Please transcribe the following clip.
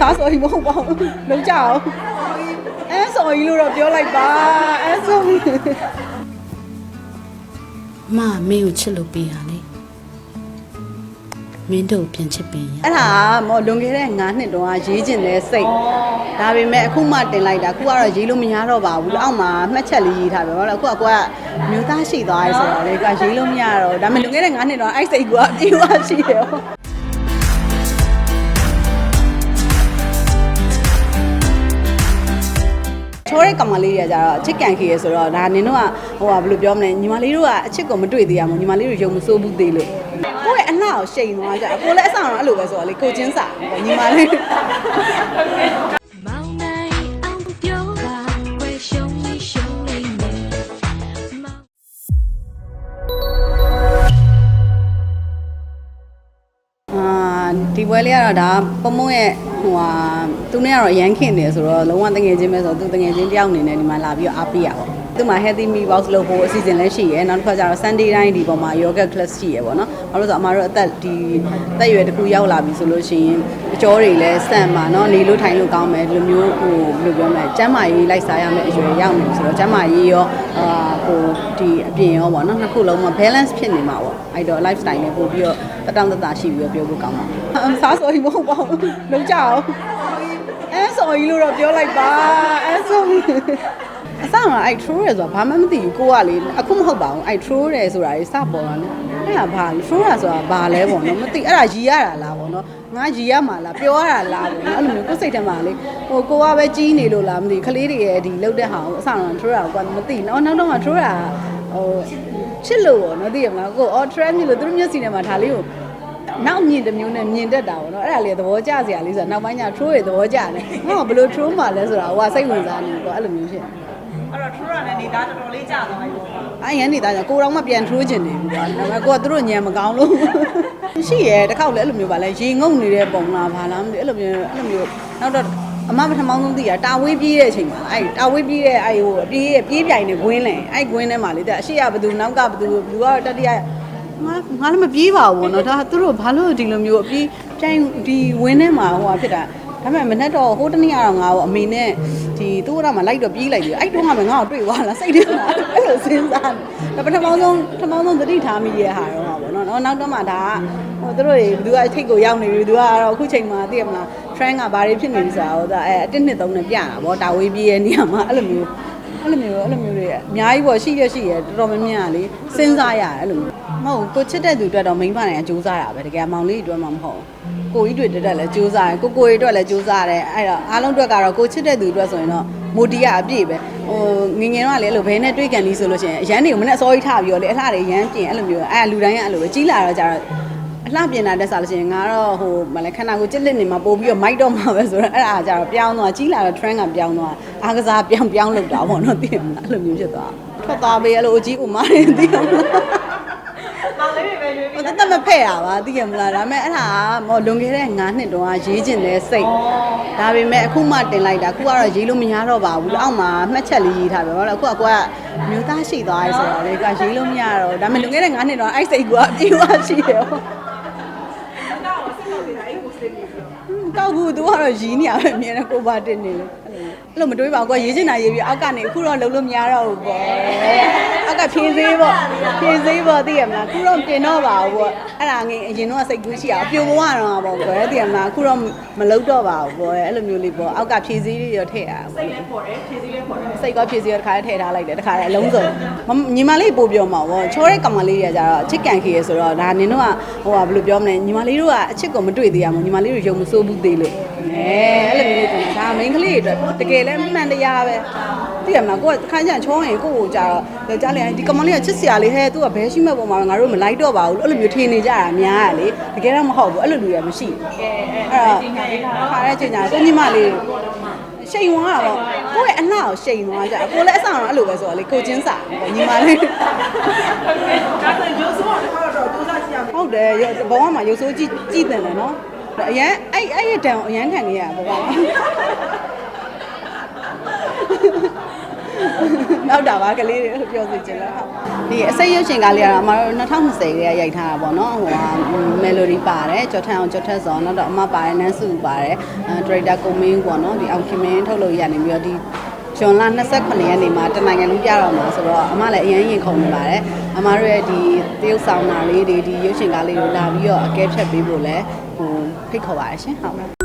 စားစော်ကြီးမဟုတ်ပါဘူးလုံးကြအောင်အဲစော်ကြီးလို့တော့ပြောလိုက်ပါအဲစော်ကြီးမမင်းကိုချစ်လို့ပေးရလေမင်းတို့ကိုပြန်ချစ်ပေးရအဲ့ဒါကမော်လွန်ခဲ့တဲ့9နှစ်တုန်းကရေးကျင်တဲ့စိတ်ဒါပေမဲ့အခုမှတင်လိုက်တာအခုကတော့ရေးလို့မရတော့ပါဘူးအောက်မှာမှတ်ချက်လေးရေးထားပဲဟုတ်လားအခုကကိုကမျိုးသားရှိသွားရဲဆိုတော့လေကရေးလို့မရတော့ဒါပေမဲ့လွန်ခဲ့တဲ့9နှစ်တုန်းကအဲ့စိတ်ကအပြေဝရှိတယ် တဲ့ကောင်မလေးတွေကကြတော့အချစ်ကန်ခေရဆိုတော့ဒါနင်တို့ကဟိုကဘယ်လိုပြောမလဲညီမလေးတို့ကအချစ်ကိုမတွေ့သေးရမို့ညီမလေးတို့ယုံမစိုးဘူးသေးလို့ကိုယ့်ရဲ့အလှကိုရှိန်သွားကြကိုလည်းအဆောင်တော့အဲ့လိုပဲဆိုတော့လေကိုချင်းစာပေါ့ညီမလေး ဒီပွဲလေးကတော့ဒါပမုံရဲ့ဟိုဟာသူနဲ့ကတော့အရန်ခင်တယ်ဆိုတော့လုံးဝတငယ်ချင်းပဲဆိုတော့သူတငယ်ချင်းတယောက်အနေနဲ့ဒီမှာလာပြီးတော့အားပေးရပါတော့ သူမှာ healthy meal box လုပ်ဖို့အစီအစဉ်လည်းရှိရယ်နောက်တစ်ခါကျတော့ Sunday တိုင်းဒီပေါ်မှာ yoga class ရှိရယ်ပေါ့နော်ဘာလို့လဲဆိုတော့အမတို့အသက်ဒီအသက်အရွယ်တစ်ခုရောက်လာပြီဆိုလို့ရှိရင်အကျော်တွေလည်းစန့်ပါနော်နေလို့ထိုင်လို့ကောင်းမယ်ဒီလိုမျိုးဟိုဘယ်လိုပြောမလဲကျန်းမာရေးလိုက်စားရမယ့်အရွယ်ရောက်နေပြီဆိုတော့ကျန်းမာရေးရောအာဟိုဒီအပြင်ရောပေါ့နော်နှစ်ခုလုံးမှာ balance ဖြစ်နေမှာပေါ့အဲ့တော့ lifestyle နဲ့ပို့ပြီးတော့တတောင့်တတရှိပြီးတော့ပြောဖို့ကောင်းပါစားစော်ကြီးမဟုတ်ပါဘူးလုံးကြအောင်အဲစော်ကြီးလို့တော့ပြောလိုက်ပါအဲစော်ကြီး အစတော့အဲ့ true ရယ်ဆိုတာဘာမှမသိဘူးကိုကလေအခုမဟုတ်ပါဘူးအဲ့ true တယ်ဆိုတာကြီးစပေါ်တာလေအဲ့ဒါဘာ true ရဆိုတာဘာလဲပေါ့နော်မသိအဲ့ဒါရီရတာလားပေါ့နော်ငါရီရမှာလားပြောရတာလားပေါ့နော်အဲ့လိုမျိုးကိုယ်စိတ်ထဲမှာလေဟိုကိုကပဲကြီးနေလို့လားမသိဘူးကလေးတွေရဲ့ဒီလှုပ်တဲ့ဟာကိုအစတော့ true ရကိုကမသိနော်နောက်တော့မှ true ရဟိုချစ်လို့ပေါ့နော်သိရမလားကိုအော် trend မြင်လို့သူတို့မျက်စိထဲမှာဒါလေးကိုနောက်မြင်တစ်မျိုးနဲ့မြင်တတ်တာပေါ့နော်အဲ့ဒါလေးသဘောကျစရာလေးဆိုတော့နောက်ပိုင်းကျ troll တွေသဘောကျတယ်ဟောဘယ်လို troll မှလဲဆိုတာဟိုကစိတ်ဝင်စားနေပေါ့အဲ့လိုမျိုးဖြစ် အဲ့တော့ထူရနဲ့နေသားတော်တော်လေးကြာသွားပြီပေါ့အဲ့ရန်နေတာကြောင့်ကိုတော့မှပြန် troll ကျင်နေပြီကွာဒါပေမဲ့ကိုကသူတို့ညံမကောင်းလို့ရှိရဲတစ်ခေါက်လည်းအဲ့လိုမျိုးပါလဲရေငုံနေတဲ့ပုံလားဘာလားမသိအဲ့လိုမျိုးအဲ့လိုမျိုးနောက်တော့အမပထမဆုံးသိရတာဝေးပြေးတဲ့အချိန်မှာအဲ့တာဝေးပြေးတဲ့အဲ့ဟိုပြေးပြေးပြိုင်နေခွင်းလဲအဲ့ခွင်းထဲမှာလေတဲ့အရှိရဘသူနောက်ကဘသူဘသူကတော့တတိယငါငါလည်းမပြေးပါဘူးဗောနော်ဒါသူတို့ဘာလို့ဒီလိုမျိုးအပြေးတိုင်းဒီဝင်းထဲမှာဟိုဟာဖြစ်တာ ဒါပေမဲ့မနဲ့တော့ဟိုတနေ့ကတော့ငါ့ကိုအမေနဲ့ဒီသူ့ကတော့မှလိုက်တော့ပြေးလိုက်ပြီအဲ့တုန်းကမှငါ့ကိုတွေ့သွားလားစိတ်ထဲမှာအဲ့လိုစဉ်းစားတယ်ဒါပထမဆုံးပထမဆုံးသတိထားမိရဲ့ဟာတော့ပါဗောနော်နောက်နောက်တော့မှဒါကဟိုသူတို့တွေဘသူကထိတ်ကိုရောက်နေပြီသူကတော့အခုချိန်မှာသိရမလား trend ကဘာတွေဖြစ်နေပြီဆိုတာဟိုဒါအဲအတစ်နှစ်သုံးနဲ့ပြတာဗောတာဝေးပြေးရဲ့နေရာမှာအဲ့လိုမျိုး အဲ့လိုမျိုးအဲ့လိုမျိုးတွေအများကြီးပေါ့ရှိရရှိရတော်တော်များများလေစဉ်းစားရတယ်အဲ့လိုမျိုးမဟုတ်ဘူးကိုချစ်တဲ့သူအတွက်တော့မိန်းမတွေကစူးစမ်းတာပဲတကယ်မောင်လေးတွေအတွက်မှမဟုတ်ဘူးကိုကြီးတွေတက်လည်းစူးစမ်းတယ်ကိုကိုကြီးအတွက်လည်းစူးစမ်းတယ်အဲ့တော့အားလုံးအတွက်ကတော့ကိုချစ်တဲ့သူအတွက်ဆိုရင်တော့မိုတီယာအပြည့်ပဲဟိုငငယ်တော့လေအဲ့လိုဘဲနဲ့တွေးကန်ပြီးဆိုလို့ရှိရင်အရန်တွေကိုမနဲ့အစောကြီးထားပြီးတော့လေအလှတွေရမ်းပြင်အဲ့လိုမျိုးအဲ့လူတိုင်းကအဲ့လိုပဲကြီးလာတော့ကြတော့ အလှပြင်တာတက်စားလို့ရှိရင်ငါတော့ဟိုမလဲခန္ဓာကိုယ်ကြစ်လက်နေမှာပို့ပြီးတော့မိုက်တော့မှာပဲဆိုတော့အဲ့ဒါကြတော့ပြောင်းသွားကြီးလာတော့ trend ကပြောင်းသွားအားကစားပြောင်းပြောင်းလုပ်တာပေါ့နော်သိရမလားအဲ့လိုမျိုးဖြစ်သွားထွက်သွားပေးရလို့အကြီးဦးမနေသိရမလားမောင်လေးတွေပဲရွေးဟိုတသက်မဖဲ့တာပါသိရမလားဒါပေမဲ့အဲ့ဒါကမော်လွန်ခဲ့တဲ့9နှစ်တုန်းကရေးကျင်တဲ့စိတ်ဒါပေမဲ့အခုမှတင်လိုက်တာအခုကတော့ရေးလို့မရတော့ပါဘူးအောက်မှာမှတ်ချက်လေးရေးထားပဲဟုတ်လားအခုကကိုကမျိုးသားရှိသွားရဲဆိုတော့လေကရေးလို့မရတော့ဒါပေမဲ့လွန်ခဲ့တဲ့9နှစ်တုန်းကအဲ့စိတ်ကအပြေဝရှိတယ်ဟုတ်တော့စစ်လို့နေတာအဲ့ ကိုစစ်နေပြီကောက်ဘူး तू ကတော့ရီးနေရပဲအမြင်နဲ့ကိုပါတင်နေလို့ အဲ့လိုမတွေးပါဘူးကွာရေးချင်တာရေးပြီးအောက်ကနေအခုတော့လုံးလို့မရတော့ဘူးပေါ့အောက်ကဖြင်းသေးပေါ့ဖြင်းသေးပေါ့သိရမလားအခုတော့ပြင်တော့ပါဘူးပေါ့အဲ့ဒါငယ်အရင်တော့စိတ်ကူးရှိအောင်ပြိုဘဝတော့ပေါ့ကွယ်သိရမလားအခုတော့မလုံးတော့ပါဘူးပေါ့အဲ့လိုမျိုးလေးပေါ့အောက်ကဖြင်းသေးလေးရောထည့်ရအောင်စိတ်လည်းပေါ်တယ်ဖြည့်စည်းလည်းပေါ်တယ်စိတ်ကဖြည့်စီရတစ်ခါတည်းထည့်ထားလိုက်တယ်တစ်ခါတည်းအလုံးစုံမညီမလေးပို့ပြောမှာပေါ့ချောတဲ့ကောင်မလေးတွေကကြတော့ချစ်ကန်ခေရဆိုတော့ဒါနင်တို့ကဟိုကဘယ်လိုပြောမလဲညီမလေးတို့ကအချစ်ကိုမတွေ့သေးရမို့ညီမလေးတို့ယုံမစိုးဘူးသေးလို့ အဲအဲ့လိုမျိုးလေးတင်ဒါမိန်းကလေးတွေအတွက်တကယ်လည်းမှန်တရားပဲသိရမလားကိုကခန်းချန်ချောရင်ကိုကိုကြတော့ယောက်ျားလေးဒီကောင်မလေးကချစ်စရာလေးဟဲသူကဘဲရှိမဲ့ပုံမှာငါတို့မလိုက်တော့ပါဘူးအဲ့လိုမျိုးထင်နေကြတာများရလေတကယ်တော့မဟုတ်ဘူးအဲ့လိုလူရမရှိဘူးအဲ့တော့ခါရဲချင်ကြတယ်ညီမလေးရှိန်သွားတာပေါ့ကိုယ့်ရဲ့အလှကိုရှိန်သွားကြကိုလည်းအဆောင်တော့အဲ့လိုပဲဆိုတော့လေကိုချင်းစာပေါ့ညီမလေးဒါဆိုရုပ်စိုးတော့တစ်ခါတော့ဒူးစားကြည့်ရမယ်ဟုတ်တယ်ဘဝမှာရုပ်ဆိုးကြည့်ကြည့်တယ်လေနော် အရန်အဲ့အဲ့ရတန်အရန်ခံနေရဘဝမှာနောက်တာပါကလေးတွေပြောစီချင်လားဟုတ်ဒီအစိတ်ရုပ်ရှင်ကားလေးကတော့အမတို့2020ကရိုက်ထားတာပေါ့နော်ဟိုဟာမယ်လိုဒီပါတယ်ကျော်ထန်အောင်ကျော်ထက်စောနောက်တော့အမပါတယ်နန်းစုပါတယ်အဲဒရိုက်တာကိုမင်းပေါ့နော်ဒီအောင်ခင်မင်းထုတ်လို့ရနေပြီးတော့ဒီ ဂျွန်လာ28ရက်နေ့မှာတနိုင်ငံလုံးပြတော့မှာဆိုတော့အမလည်းအရင်ရင်ခုန်နေပါတယ်အမတို့ရဲ့ဒီတရုပ်ဆောင်တာလေးတွေဒီရုပ်ရှင်ကားလေးတွေလာပြီးတော့အကဲဖြတ်ပေးဖို့လဲဟိုဖိတ်ခေါ်ပါတယ်ရှင်ဟုတ်